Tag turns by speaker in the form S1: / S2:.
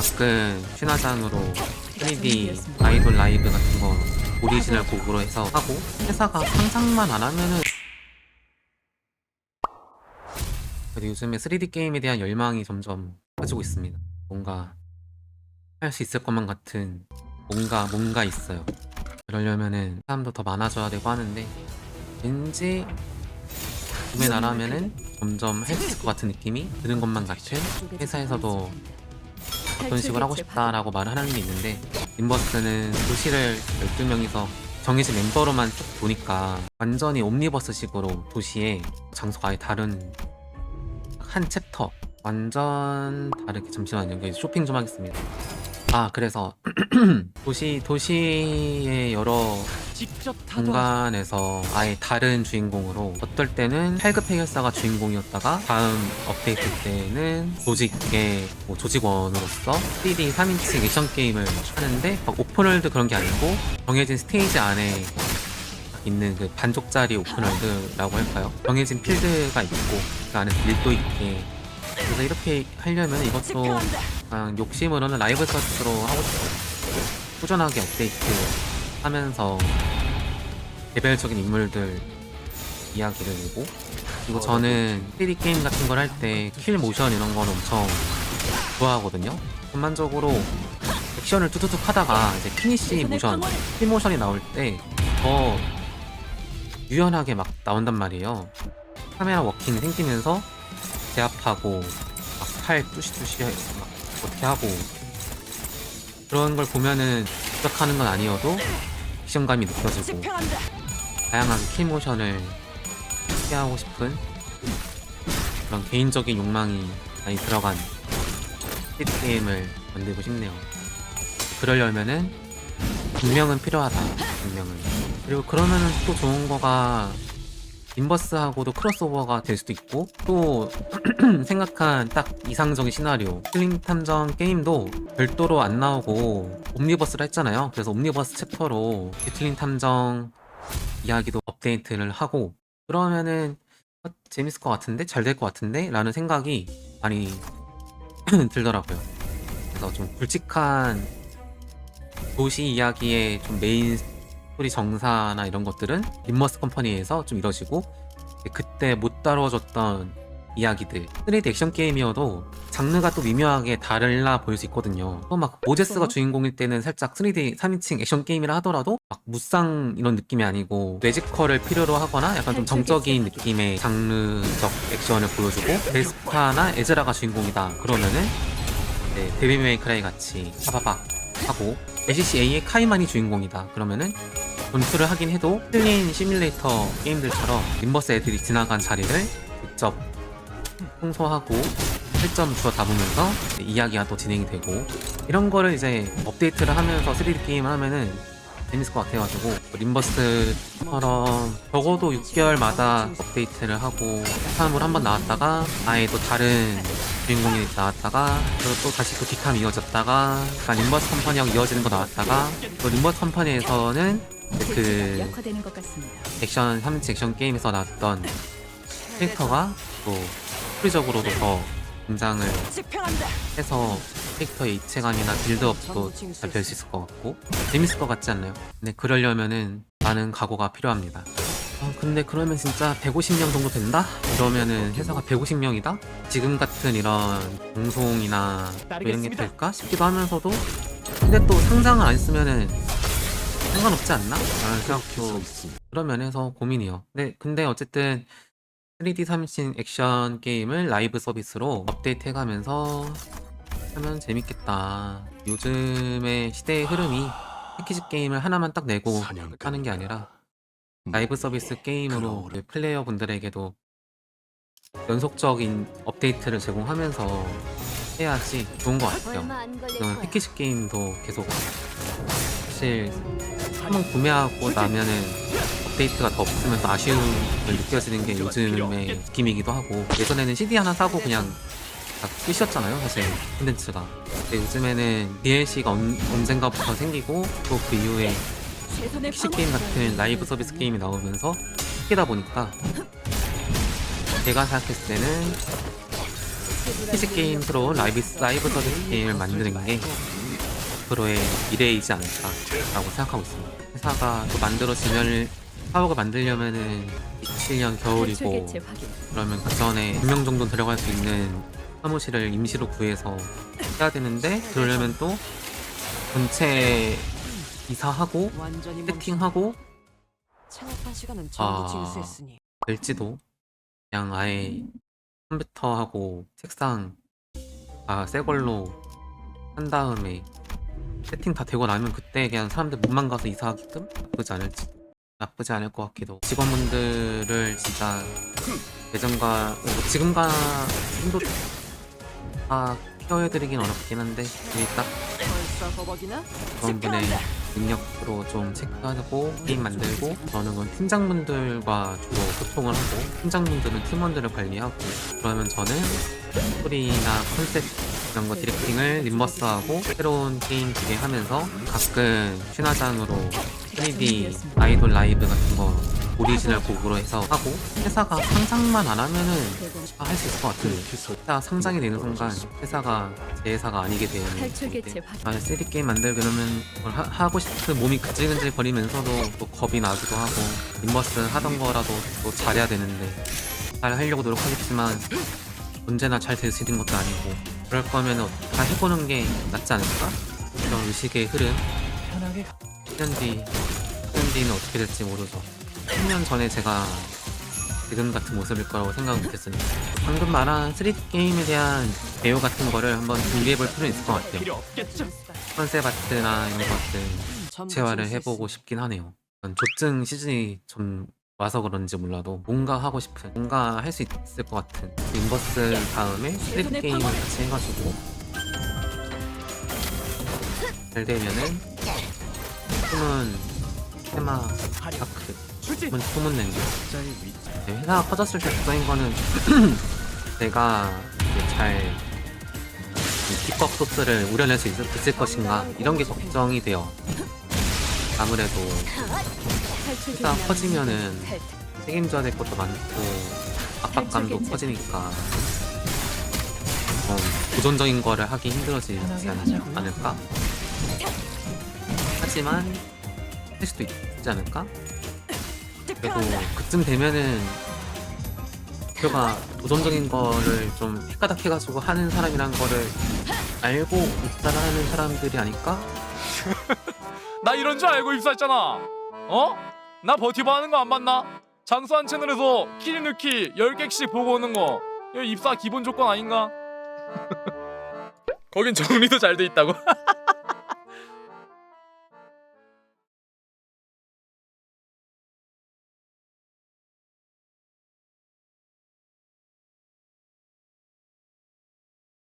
S1: 가끔 신화장으로 3D 아이돌 라이브 같은 거 오리지널 곡으로 해서 하고 회사가 상상만 안 하면은 그래도 요즘에 3D 게임에 대한 열망이 점점 커지고 있습니다. 뭔가 할 수 있을 것만 같은 뭔가 뭔가 있어요. 그러려면은 사람도 더 많아져야 되고 하는데 왠지 꿈의 나라면은 점점 있을 것 같은 느낌이 드는 것만 같은 회사에서도 어떤 식으로 하고 싶다라고 말을 하는 게 있는데 인버스는 도시를 12명이서 정해진 멤버로만 쭉 도니까 완전히 옴니버스식으로 도시에 장소가 아예 다른 한 챕터 완전 다르게 잠시만요. 쇼핑 좀 하겠습니다 아 그래서 도시 도시의 여러
S2: 직접
S1: 공간에서 아예 다른 주인공으로 어떨 때는 팔급 해결사가 주인공이었다가 다음 업데이트 때는 조직의 뭐 조직원으로서 3D 3인칭 액션 게임을 하는데 막 오픈월드 그런 게 아니고 정해진 스테이지 안에 있는 그 반쪽짜리 오픈월드라고 할까요? 정해진 필드가 있고 그 안에 일도 있게 그래서 이렇게 하려면 이것도 그냥 욕심으로는 라이브 서비스로 하고 싶어요. 꾸준하게 업데이트 하면서 개별적인 인물들 이야기를 내고 그리고 저는 3D 게임 같은 걸 할 때 킬 모션 이런 건 엄청 좋아하거든요. 전반적으로 액션을 뚜두둑 하다가 이제 피니시 모션, 킬 모션이 나올 때 더 유연하게 막 나온단 말이에요. 카메라 워킹이 생기면서 제압하고 막팔 뚜시뚜시 막 어떻게 하고 그런 걸 보면은 부탁하는 건 아니어도 액션감이 느껴지고 다양하게 킬 모션을 피하고 싶은 그런 개인적인 욕망이 많이 들어간 게임을 만들고 싶네요. 그러려면은 분명은 필요하다. 분명은. 그리고 그러면은 또 좋은 거가 인버스하고도 크로스오버가 될 수도 있고 또 생각한 딱 이상적인 시나리오. 슬링 탐정 게임도 별도로 안 나오고 옴니버스를 했잖아요. 그래서 옴니버스 챕터로 비틀린 탐정 이야기도 업데이트를 하고 그러면은 어, 재밌을 것 같은데? 잘 될 것 같은데? 라는 생각이 많이 들더라고요. 그래서 좀 굵직한 도시 이야기의 좀 메인 스토리 정사나 이런 것들은 림머스 컴퍼니에서 좀 이뤄지고 그때 못 다뤄졌던 이야기들. 3D 액션 게임이어도 장르가 또 미묘하게 달라 보일 수 있거든요. 또 막 모제스가
S3: 어?
S1: 주인공일 때는 살짝 3D 3인칭 액션 게임이라 하더라도 막 무쌍 이런 느낌이 아니고 뇌지컬을 필요로 하거나 약간 좀 정적인 느낌의 장르적 액션을 보여주고 베스파나 에즈라가 주인공이다. 그러면은 네, 데뷔 메이크라이 같이 파바박 하고 ACCA의 카이만이 주인공이다. 그러면은 전투를 하긴 해도 틀린 시뮬레이터 게임들처럼 림버스 애들이 지나간 자리를 직접 청소하고 실점 주워 담으면서 이야기가 또 진행이 되고 이런 거를 이제 업데이트를 하면서 3D 게임을 하면은 재밌을 것 같아가지고 림버스처럼 적어도 6개월마다 업데이트를 하고 처음으로 한번 나왔다가 아예 또 다른 주인공이 나왔다가 그리고 또 다시 또 뒷함 이어졌다가 약간 림버스 컴퍼니하고 이어지는 거 나왔다가 또 림버스 컴퍼니에서는 그. 액션 3인칭 액션 게임에서 나왔던 캐릭터가 또 스토리적으로도 더 등장을 해서 캐릭터의 입체감이나 빌드업도 잘 될 수 있을 것 같고 재밌을 것 같지 않나요? 근데 그러려면은 많은 각오가 필요합니다. 아, 근데 그러면 진짜 150명 정도 된다? 그러면은 회사가 150명이다? 지금 같은 이런 방송이나 뭐 이런 게 될까 싶기도 하면서도 근데 또 상장을 안 쓰면은 상관없지 않나? 라는 생각도 그런 면에서 고민이요. 네, 근데 어쨌든 3D 3신 액션 게임을 라이브 서비스로 업데이트 해가면서 하면 재밌겠다. 요즘의 시대의 흐름이 패키지 게임을 하나만 딱 내고 하는 게 아니라 라이브 서비스 게임으로 우리 플레이어 분들에게도 연속적인 업데이트를 제공하면서 해야지 좋은 것 같아요. 저는 패키지 게임도 계속 사실 한번 구매하고 나면은 업데이트가 더 없으면 또 아쉬움을 느껴지는 게 요즘의 느낌이기도 하고 예전에는 CD 하나 사고 그냥 다 끝이었잖아요 사실 콘텐츠가 근데 요즘에는 DLC가 언, 언젠가부터 생기고 또 그 이후에 PC 게임 같은 라이브 서비스 게임이 나오면서 생기다 보니까 제가 생각했을 때는 PC 게임 프로 라이브 라이브 서비스 게임을 만드는 게 앞으로의 미래이지 않을까라고 생각하고 있습니다. 회사가 또 만들어지면 사업을 만들려면은 27년 겨울이고 그러면 그 전에 100명 정도 들어갈 수 있는 사무실을 임시로 구해서 해야 되는데 그러려면 또 전체 이사하고 세팅하고
S2: 창업한 시간은 전부
S1: 아.
S2: 징수했으니.
S1: 될지도 그냥 아예 컴퓨터하고 책상 다새 걸로 한 다음에 세팅 다 되고 나면 그때 그냥 사람들 몸만 가서 이사하게끔 나쁘지 않을지 나쁘지 않을 것 같기도 직원분들을 진짜 예전과 뭐 지금과 힘도 다 케어해드리긴 어렵긴 한데 이게 딱? 그런 분의 능력으로 좀 체크하고 게임 만들고 저는 건 팀장분들과 주로 소통을 하고 팀장분들은 팀원들을 관리하고 그러면 저는 스토리나 컨셉 이런 거 디렉팅을 림버스하고 새로운 게임 기획하면서 가끔 신화장으로 3D 아이돌 라이브 같은 거 오리지널 곡으로 해서 하고 회사가 상장만 안 하면은 할 수 있을 것 같아요. 회사 상장이 되는 순간 회사가 제 회사가 아니게 되는 아, 3D 게임 만들고 이러면 뭘 하, 고 싶은 몸이 근질근질 거리면서도 또 겁이 나기도 하고 인버스 하던 거라도 또 잘해야 되는데 잘 하려고 노력하겠지만 언제나 잘 될 수 있는 것도 아니고 그럴 거면 다 해보는 게 낫지 않을까? 이런 의식의 흐름 10년 뒤 10년 뒤는 어떻게 될지 모르죠 10년 전에 제가 지금 같은 모습일 거라고 생각 못했으니까 방금 말한 3D 게임에 대한 배우 같은 거를 한번 준비해 볼 필요는 있을 것 같아요 컨셉 아트나 이런 것들 재활을. 해보고 싶긴 하네요. 전 조증 시즌이 좀 와서 그런지 몰라도 뭔가 하고 싶은 뭔가 할 수 있을 것 같은 인버스 다음에 3D 게임을 같이 해가지고 잘 되면은 숨은 테마 파크 숨은 소문낸 게 네, 회사가 커졌을 때 걱정인 거는 내가 이제 잘 기법 소스를 우려낼 수 있, 있을 것인가 이런 게 걱정이 돼요. 아무래도 회사 커지면은 책임져야 될 것도 많고 압박감도 커지니까 좀 도전적인 거를 하기 힘들어지지 않- 않을까? 하지만 할 수도 있지 않을까? 그래도 그쯤 되면은 목표가 도전적인 거를 좀 휘까닥 해가지고 하는 사람이란 거를 알고 입사를 하는 사람들이 아닐까?
S3: 나 이런 줄 알고 입사했잖아. 어? 나 버티버 하는 거 안 봤나? 장수한 채널에서 키리 넣기 10개씩 보고 오는 거. 이거 입사 기본 조건 아닌가? 거긴 정리도 잘 돼 있다고.